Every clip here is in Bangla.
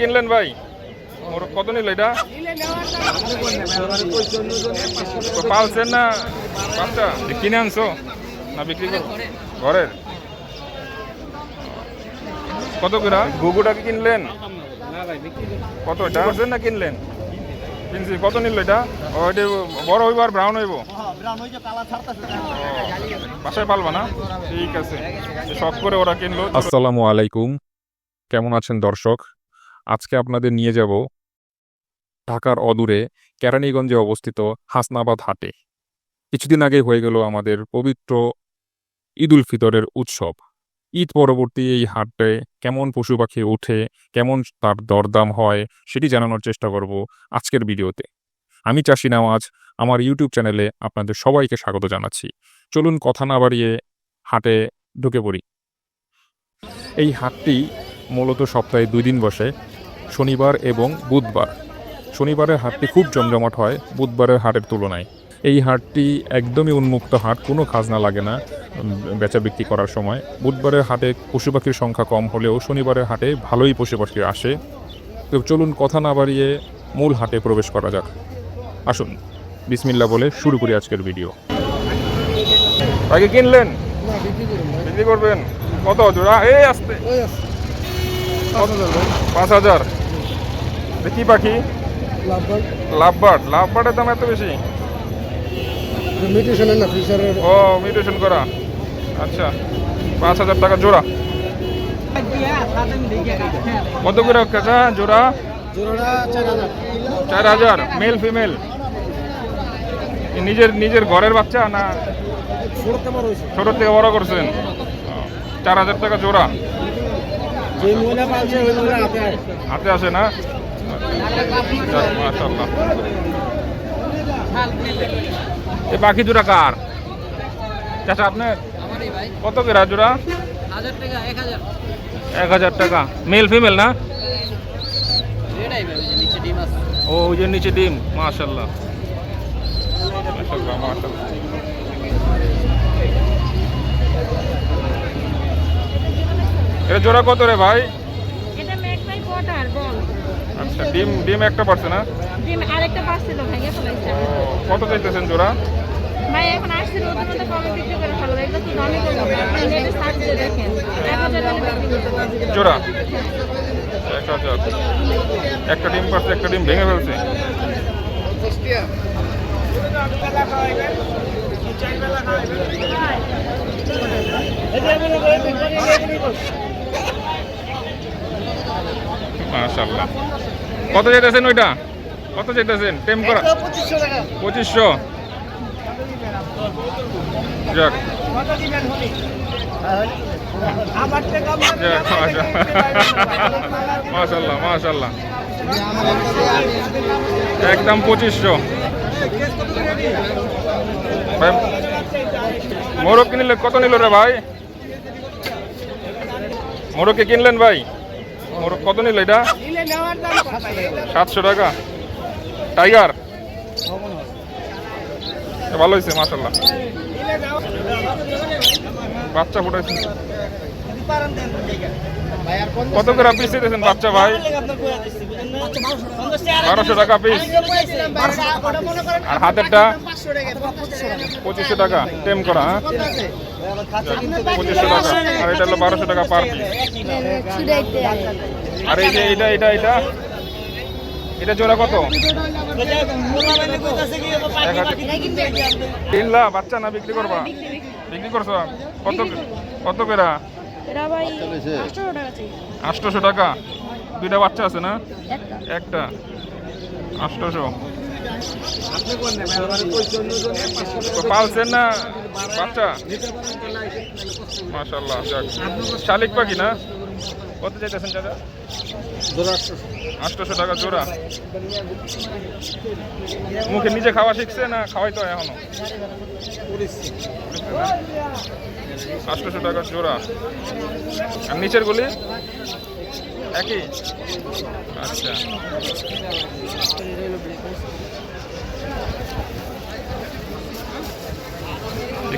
কিনলেন ভাই? ওর কত নিল এটা? পালছেন না বাচ্চা কিনে আনছো? না বিক্রি করো? ঘরের? কত করে? গুগুটা কিনলেন? কত? এটা করছেন না কিনলেন? কিনছি। কত নিল এটা? ও, এটা বড় হইব আর ব্রাউন হইব? বাসায় পালবা না? ঠিক আছে। শখ করে ওরা কিনলো। আসসালামু আলাইকুম। কেমন আছেন দর্শক? আজকে আপনাদের নিয়ে যাব ঢাকার অদূরে কেরানীগঞ্জে অবস্থিত হাসনাবাদ হাটে। কিছুদিন আগে হয়ে গেল আমাদের পবিত্র ঈদ উল ফিতরের উৎসব। ঈদ পরবর্তী এই হাটে কেমন পশু পাখি ওঠে, কেমন তার দরদাম হয়, সেটি জানানোর চেষ্টা করব আজকের ভিডিওতে। আমি চাষি নামাজ আমার ইউটিউব চ্যানেলে আপনাদের সবাইকে স্বাগত জানাচ্ছি। চলুন কথা না বাড়িয়ে হাটে ঢুকে পড়ি। এই হাটটি মূলত সপ্তাহে দুই দিন বসে। শনিবার এবং বুধবার। শনিবারের হাটটি খুব জমজমাট হয় বুধবারের হাটের তুলনায়। এই হাটটি একদমই উন্মুক্ত হাট কোনো খাজনা লাগে না বেচা বিক্রি করার সময়। বুধবারের হাটে পশু পাখির সংখ্যা কম হলেও শনিবারের হাটে ভালোই পশু পাখি আসে। তো চলুন কথা না বাড়িয়ে মূল হাটে প্রবেশ করা যাক। আসুন বিসমিল্লা বলে শুরু করি আজকের ভিডিও। আগে কিনলেন? বিক্রি করবেন? কত? জোড়া? এই আসতে। পাঁচ হাজার। কি পাখি? লাভবার্ড। লাভবার্ডের দাম এত বেশি? মিউটেশনের না ও মিউটেশন করা। আচ্ছা পাঁচ হাজার টাকা জোড়া। কত করে কাকা জোড়া? চার হাজার। মেল ফিমেল নিজের নিজের ঘরের বাচ্চা না ছোট থেকে বড় করছেন? চার হাজার টাকা জোড়া। হাতে আসে না? মাশাআল্লাহ। এই পাখি জোড়া কার? চাচা আপনার? কত করে জোড়া? এক হাজার। টাকা। মেল ফিমেল না? ও ওই যে নিচে ডিম। মাশাল্লাহ মাশাল্লাহ মাশাল্লাহ এটা জোড়া কত রে ভাই এটা ম্যাকটাই কোয়ার্টার বল আচ্ছা ডিম ডিম একটা পারছে না ডিম আরেকটা পাচ্ছিল ভেঙে ফেলাইছে ও, কত চাইতেছেন জোড়া ভাই এখন আসছিল ওদের মধ্যে কমে বিক্রি করে ফেলো এগুলো তো দামই করব আপনি নেটে সার্চ দিয়ে দেখেন জোড়া এক হাজার একটা ডিম পারছে একটা ডিম ভেঙে ফেলছে মাশাল্লাহ কত যেতেছেন ওইটা? কত যেতেছেন টেম করা? পঁচিশশো যাক। মাশাল্লাহ মাশাল্লাহ একদম পঁচিশশো। মোরগ কিনলে কত নিল রে ভাই? মোরগকে কিনলেন ভাই? মোরগ কত নিল এটা? সাতশো টাকা। টাইগার? ভালো হয়েছে মাসাল্লাহ বাচ্চা ফুটাইছে কত করে দিতেছেন বাচ্চা ভাই? বারোশো টাকা পিস আর হাতেরটা পঁচিশশো টাকা টেম করা হ্যাঁ? পঁচিশশো টাকা। আর এটা হলো বারোশো টাকা পার পিস আর এই যে এটা এটা এটা এটা জোড়া কত? কিনলা বাচ্চা না বিক্রি করবা? বিক্রি করছ? কত কত করে? আটশো আটশোশো টাকা? দুইটা বাচ্চা আছে না? একটা। আটশোশো পালছেন না বাচ্চা? মাশাল্লাহ যাক। শালিক পাখি না? কত চাইতেছেন দাদা আটশোশো টাকা জোড়া। মুখে নিজে খাওয়া শিখছে না খাওয়াই তো এখনও? আটশোশো টাকা জোড়া। আর নিচের গুলি? একই? আচ্ছা।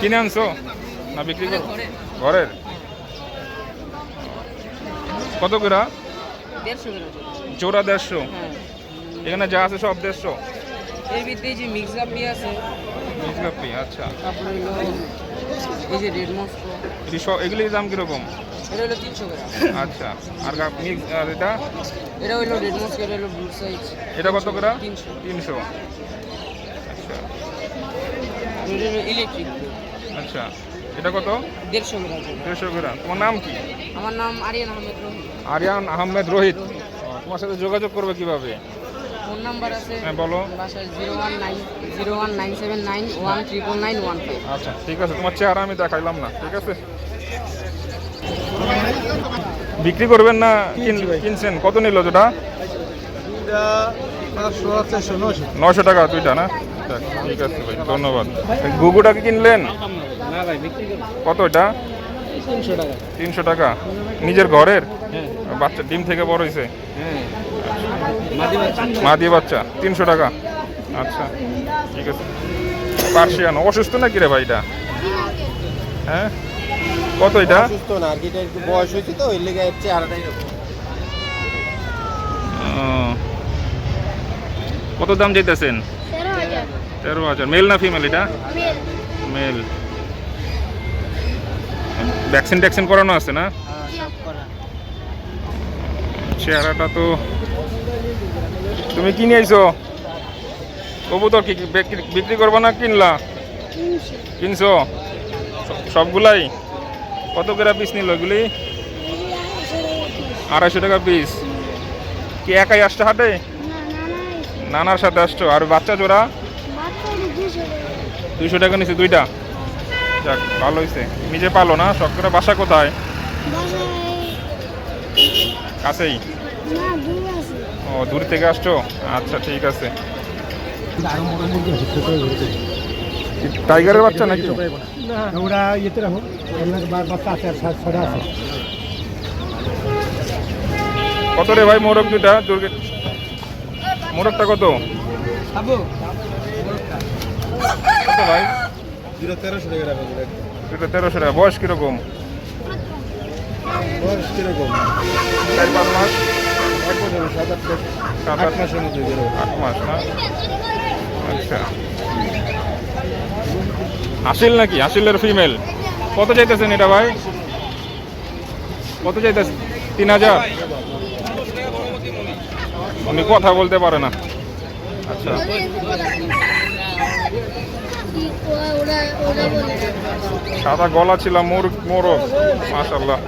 কিনে আনছো? না বিক্রি করো? ঘরের? কত করে? জোড়া দেড়শো। এখানে যা আছে সব দেড়শো? এর ভিতরে যে মিক্স আপি আছে মিক্স মিসগাপ্পি আচ্ছা তারপরে এই যে রেড মস্কো এগুলির দাম কীরকম? এটা হলো তিনশো আচ্ছা আর মিক্স আর এটা? এটা হলো রেড মস্কো এটা হলো ব্লু সাইজ এটা কত তিনশো। তিনশো। আচ্ছা। ইলেকট্রিক আচ্ছা। এটা কত? দেড়শো দেড়শো গ্রাম। তোমার নাম কি? আমার নাম আরিয়ান আহমেদ রহিম আরিয়ান আহমেদ রোহিত। তোমার সাথে যোগাযোগ করবে কীভাবে? ফোন নাম্বার আছে হ্যাঁ বলো। Zero one nine zero one nine seven nine one triple nine one five. আচ্ছা ঠিক আছে। তোমার চেহারা আমি দেখাইলাম না ঠিক আছে? বিক্রি করবেন না কিন- কিনছেন? কত নিল যেটা? নশো টাকা দুইটা না? ঠিক আছে ভাই ধন্যবাদ। গুগুটা কি কিনলেন? না ভাই বিক্রি করব। কত এটা? তিনশো টাকা। তিনশো টাকা। নিজের ঘরের? হ্যাঁ। বাচ্চা ডিম থেকে বড় হয়েছে হ্যাঁ। মাদি বাচ্চা। মা দিয়ে বাচ্চা তিনশো টাকা। আচ্ছা ঠিক আছে। পার্সিয়ান অসুস্থ নাকি রে ভাই এটা? হ্যাঁ? কত এটা? সুস্থ না আর কি এটা একটু বয়স হয়েছে তো ওই লেগে ও। কত দাম চাইতেছেন? তেরো হাজার। মেল না ফিমেল এটা? মেল। মেল। ভ্যাকসিন ট্যাকসিন করানো আছে না? চেহারাটা তো তুমি কিনে আইছো কবুতর কি কি বিক্রি- বিক্রি করবা না কিনলা? কিনছো। সবগুলাই? কত করে পিস নিল এগুলি? আড়াইশো টাকা পিস কি একাই আসছো হাটে? নানার সাথে আসছো। আর বাচ্চা জোড়া? দুইশো টাকা নিচ্ছে দুইটা। যাক ভালো হয়েছে নিজে পালো না? শখ করে বাসা কোথায়? কাছেই? ও দূর থেকে আসছো? আচ্ছা ঠিক আছে। টাইগারের বাচ্চা নাকি? ওরা ইয়েতে রাখো বাচ্চা আছে আর ছড়া আছে। কত রে ভাই মোরগ দুটা দুর্গে? মোরগটা কত? কত ভাই? জিরো তেরোশো টাকা দুটো। তেরোশো টাকা বয়স কীরকম? বয়স কীরকম? চার পাঁচ মাস? এক বছর সাত আট মাস। আট আট মাসের মধ্যে আট মাস না? আচ্ছা। আসিল নাকি? আসিলের ফিমেল কত চাইতেছেন এটা ভাই? কত চাইতেছেন? তিন হাজার? উনি কথা বলতে পারে না। আচ্ছা। সাদা গলা ছিল মোর মোরগ। মাশাল্লাহ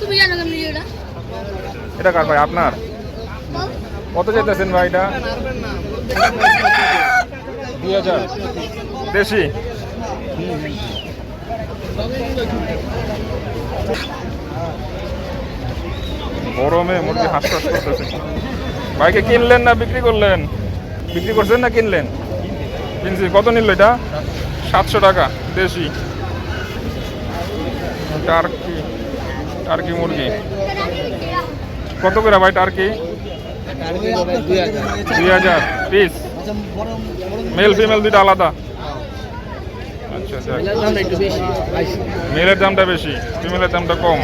তুমি জানো কেমনি এটা এটা কার ভাই? আপনার? কত চাইতেছেন ভাই এটা? দুই হাজার। দেশি? গরমে মুরগি হাঁস হাঁস করতেছে। ভাইকে কিনলেন না বিক্রি করলেন? বিক্রি করছেন না কিনলেন? কিনছি। কত নিল এটা? সাতশো টাকা দেশি। টার্কি টার্কি মুরগি। কত করে ভাই টার্কি? দুই হাজার। পিস। মেল ফিমেল দুইটা আলাদা আচ্ছা আচ্ছা একটু বেশি মেলের দামটা বেশি ফিমেলের দামটা কম।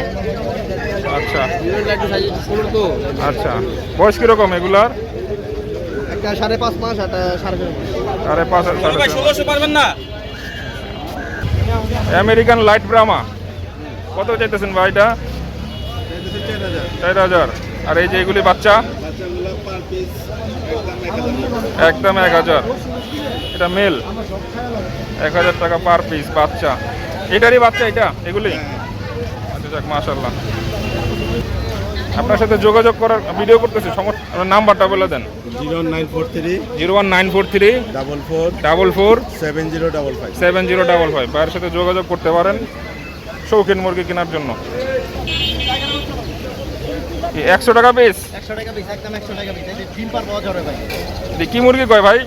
আচ্ছা। আচ্ছা। বয়স কীরকম এগুলার? সাড়ে পাঁচ মাস সাড়ে পাঁচ ষোলোশো পারবেন না? আমেরিকান লাইট ব্রামা কত চাইতেছেন ভাই এটা চার হাজার। আর এই যে এগুলি বাচ্চা? একদম এক হাজার। এটা মেল। এক হাজার টাকা পার পিস বাচ্চা। এটারই বাচ্চা এটা? এগুলি? আচ্ছা যাক মাশাল্লাহ আপনার সাথে যোগাযোগ করার ভিডিও করতেছি সমস্যা নাম্বারটা বলে দেন। Zero nine four three. Zero one nine four three. Double four. Double four. Seven zero double five. Seven zero double five. ভাইয়ের সাথে যোগাযোগ করতে পারেন। শৌখিন মুরগি কেনার জন্য। একশো টাকা পিস একশো টাকা পিস একদম একশো টাকা পিস ডিম পার পাওয়া যাবে ভাই। কি মুরগি কয় ভাই?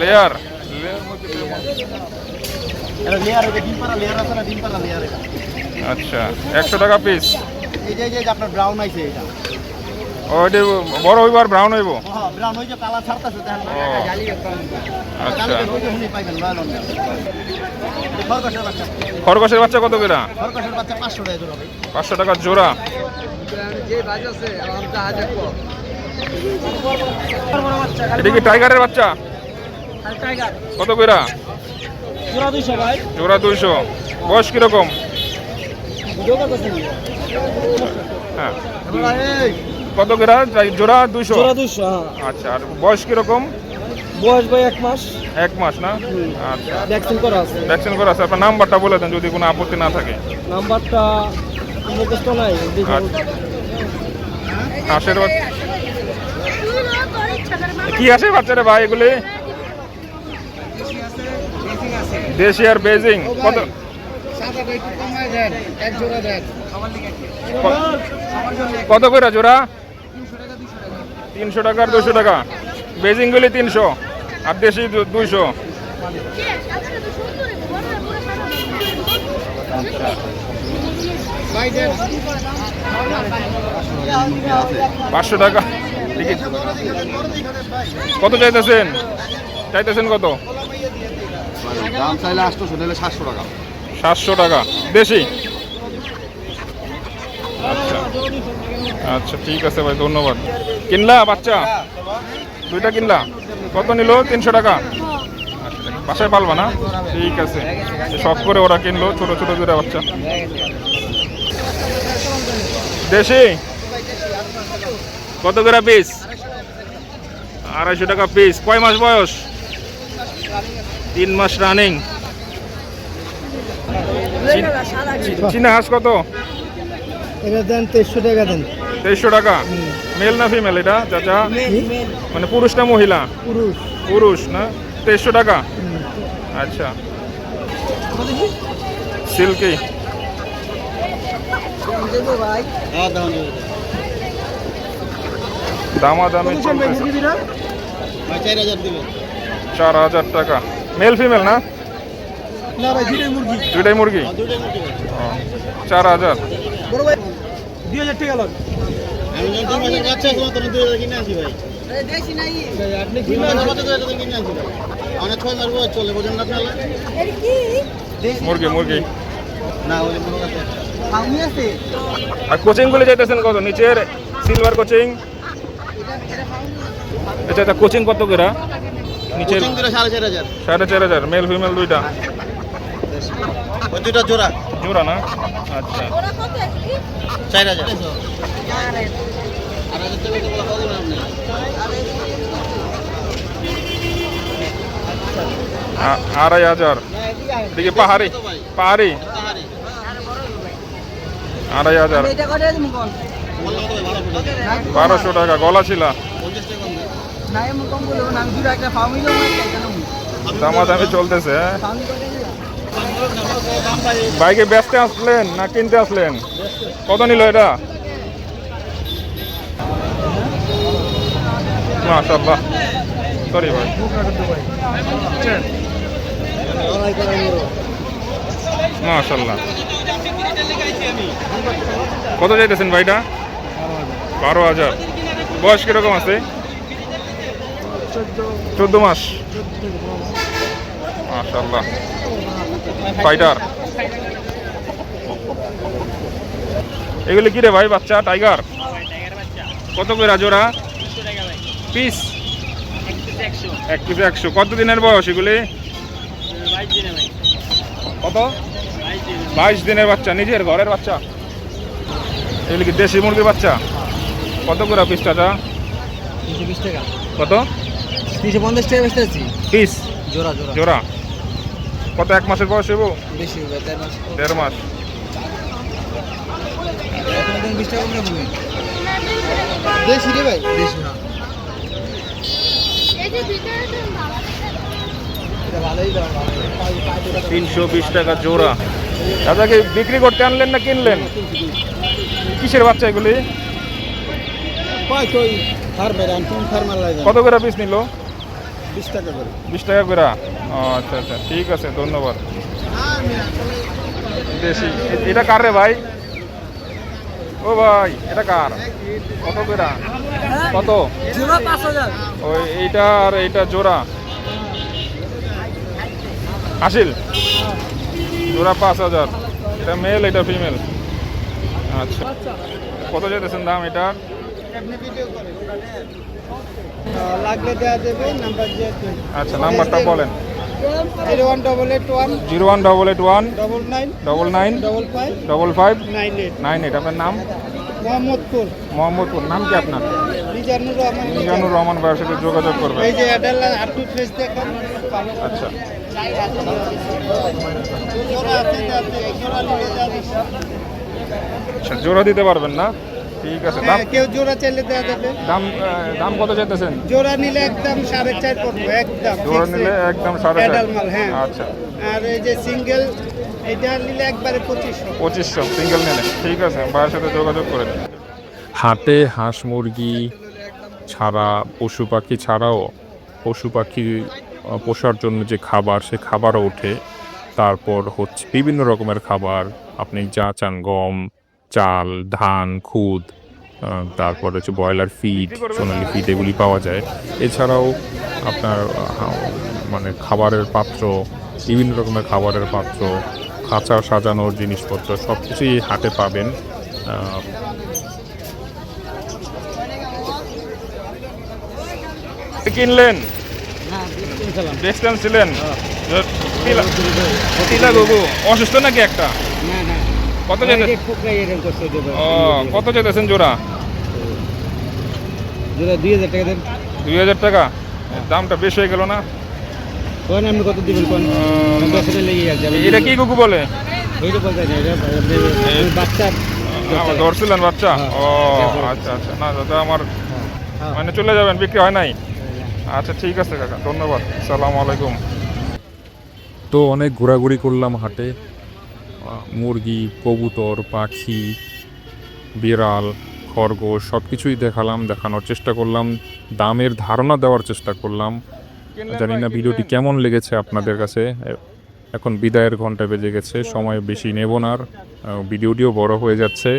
লেয়ার লেয়ার আচ্ছা একশো টাকা পিস এই যে আপনার ব্রাউন আইছে এটা। বড় হইব আর ব্রাউন হইব? ব্রাউন ওই যে ছাড়তাছে দেখেন জালি আচ্ছা। খরগোশের বাচ্চা। কত করে? খরগোশের বাচ্চা জোড়া টাকা জোড়া। এটা কি টাইগারের বাচ্চা? কত কইরা? জোড়া দুইশো বয়স কীরকম? হ্যাঁ। কত যাই- জোড়া দুইশো? জোড়া হ্যাঁ। আচ্ছা আর বয়স কীরকম? বয়স ভাই এক মাস। এক মাস না? আচ্ছা। ভ্যাকসিন করা আছে। ভ্যাকসিন করা আছে। আপনার নাম্বারটা বলে দেন যদি কোনো আপত্তি না থাকে। নাম্বারটা মুখস্থ নাই। দেখি। হাঁসের বাচ্চা কি বাচ্চারা ভাই এগুলি? দেশি আর বেজিং। কত? কত করে জোড়া? তিনশো টাকা আর দুশো টাকা। বেজিং গুলি তিনশো আর দেশি দুইশো। দেন পাঁচশো টাকা। টিকিট। কত চাইতেছেন? চাইতেছেন কত? দাম চাইলে আটশোশো নিলে সাতশো টাকা। সাতশো টাকা। দেশি? আচ্ছা। আচ্ছা ঠিক আছে ভাই ধন্যবাদ। কিনলা বাচ্চা? দুইটা কিনলা? কত নিল? তিনশো টাকা? আচ্ছা, বাসায় পালবা না? ঠিক আছে। শখ করে ওরা কিনলো ছোট ছোট দুটা বাচ্চা। দেশি? কত করে পিস আড়াইশো টাকা পিস কয় মাস বয়স? তিন মাস রানিং চীনা হাঁস কত? এটা দেন তেইশশো টাকা দেন। তেইশশো টাকা? মেল না ফিমেল এটা চাচা? মানে পুরুষ না মহিলা? পুরুষ। পুরুষ না? তেইশশো টাকা? আচ্ছা। সিল্কি। দাম দামা দামি চার হাজার টাকা। মেল ফিমেল না? না ভাই মুরগি। দুইটাই মুরগি? দুটোই মুরগি ভাই। ও, চার হাজার। দুই হাজার টাকা লন। আমি যখন তিন মাসের বাচ্চা আছে তখন দুই হাজার কিনে আসি ভাই। আপনি তিন মাসের বাচ্চা দুই হাজার করে কিনে আসি ভাই আমার ছয় মাস বয়স চলে বোঝেন না আপনারা? মুরগি মুরগি। না আর কোচিং গুলি যাইতেছেন কত? নিচের সিলভার কোচিং আচ্ছা আচ্ছা কোচিং কত করে? নিচের সাড়ে চার হাজার। মেল ফিমেল দুইটা? ওই দুইটা জোড়া। জোড়া না? আচ্ছা। চার হাজার। আর হাজার টাকা তো বলা পাবো না আপনি আ- আড়াই হাজার। এদিকে পাহাড়ি পাহাড়ি। আড়াই হাজার। বারোশো টাকা গলা ছিল দামাদামি চলতেছে হ্যাঁ? বাইকে বেচতে আসলেন না কিনতে আসলেন? কত নিল এটা? মাশাল্লাহ সরি ভাই। মাশাল্লাহ কত চাইতেছেন ভাইটা? বারো হাজার। বয়স কীরকম আছে? চোদ্দ মাস। মাশাল্লাহ ফাইটার এগুলি কি রে ভাই বাচ্চা? টাইগার কত করে জোড়া? পিস এক পিস একশো। কত দিনের বয়স এগুলি? কত? বাইশ দিনের বাচ্চা নিজের ঘরের বাচ্চা। এগুলি কি দেশি মুরগির বাচ্চা? কত করে পিস চাচা তিনশো বিশ টাকা। কত? তিনশো পঞ্চাশ টাকা বেচতে আছি পিস জোড়া জোড়া। জোড়া। কত এক মাসের বয়স হইব? বেশি দেড় মাস। দেশি রে ভাই? না দাম তিনশো বিশ টাকা জোড়া। দাদাকে বিক্রি করতে আনলেন না কিনলেন? কিসের বাচ্চা এগুলি? কত করে পিস নিল? বিশ টাকা করে। বিশ টাকা করে? আচ্ছা আচ্ছা ঠিক আছে ধন্যবাদ। দেশি এটা কার রে ভাই? ও ভাই এটা কার? কত করে? কত? ওই এইটা আর এইটা জোড়া। আসিল জোড়া পাঁচ হাজার। এটা মেল এটা ফিমেল আচ্ছা। কত যেতেছেন দাম এটা? আচ্ছা নাম্বারটা বলেন। Zero one double eight one zero one double eight one double nine double nine double five double five nine eight nine eight আপনার নাম? মোহাম্মদপুর। মোহাম্মদপুর। নাম কি আপনার? মিজানুর রহমান। মিজানুর রহমান ভাইয়ের সাথে যোগাযোগ করবেন। এই যে আচ্ছা। জোড়া আচ্ছা জোড়া দিতে পারবেন না? ঠিক আছে দাম হ্যাঁ, কেউ জোড়া চাইলে দেওয়া যাবে। দাম দাম কত চাইতেছেন? জোড়া নিলে একদম সাড়ে চার পড়ব একদম জোড়া নিলে একদম সাড়ে চার। মাল, হ্যাঁ। আচ্ছা। আর এই যে সিঙ্গেল এটা নিলে একবারে পঁচিশশো। পঁচিশশো সিঙ্গেল নিলে। ঠিক আছে ভাইয়ের সাথে যোগাযোগ করে দিন। হাটে হাঁস মুরগি ছাড়া পশু পাখি ছাড়াও পশু পাখি পোষার জন্য যে খাবার, সে খাবারও ওঠে। তারপর হচ্ছে বিভিন্ন রকমের খাবার। আপনি যা চান, গম, চাল, ধান, খুদ তারপর হচ্ছে ব্রয়লার ফিড, সোনালি ফিড এগুলি পাওয়া যায়। এছাড়াও আপনার মানে খাবারের পাত্র, বিভিন্ন রকমের খাবারের পাত্র, খাঁচা সাজানোর জিনিসপত্র সব কিছুই হাটে পাবেন কিনলেন? দেখছেন ছিলেন? তিলা- তিলা গগু অসুস্থ নাকি একটা? কত কত যেতেছেন জোড়া? যেটা দুই হাজার টাকা দেন। দুই হাজার টাকা? দামটা বেশি হয়ে গেল না? কোন আপনি কত দিবেন কোন? দশ হাজার লেগে গেছে এটা কি গুগু বলে? ওইটা বলতে বাচ্চা। ধরছিলেন বাচ্চা? হ্যাঁ। ও আচ্ছা আচ্ছা। না দাদা আমার মানে চলে যাবেন বিক্রি হয় নাই? আচ্ছা ঠিক আছে কাকা ধন্যবাদ। সালাম আলাইকুম। তো অনেক ঘোরাঘুরি করলাম হাটে। মুরগি কবুতর পাখি বিড়াল খরগোশ সব কিছুই দেখালাম দেখানোর চেষ্টা করলাম দামের ধারণা দেওয়ার চেষ্টা করলাম। জানি না ভিডিওটি কেমন লেগেছে আপনাদের কাছে। এখন বিদায়ের ঘণ্টা বেজে গেছে সময় বেশি নেব না আর ভিডিওটিও বড় হয়ে যাচ্ছে।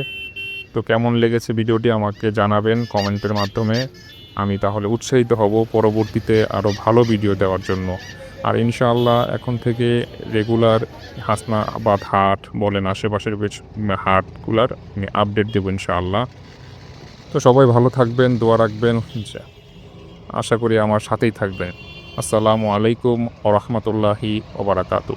তো কেমন লেগেছে ভিডিওটি আমাকে জানাবেন কমেন্টের মাধ্যমে। আমি তাহলে উৎসাহিত হব পরবর্তীতে আরও ভালো ভিডিও দেওয়ার জন্য। আর ইনশাআল্লাহ এখন থেকে রেগুলার হাসনাবাদ হাট বলেন, আশেপাশের বেশ হাটগুলার আমি আপডেট দেবো ইনশাআল্লাহ। তো সবাই ভালো থাকবেন, দোয়া রাখবেন। আশা করি আমার সাথেই থাকবেন। আসসালামু আলাইকুম ও রহমতুল্লাহি ওবরাকাতু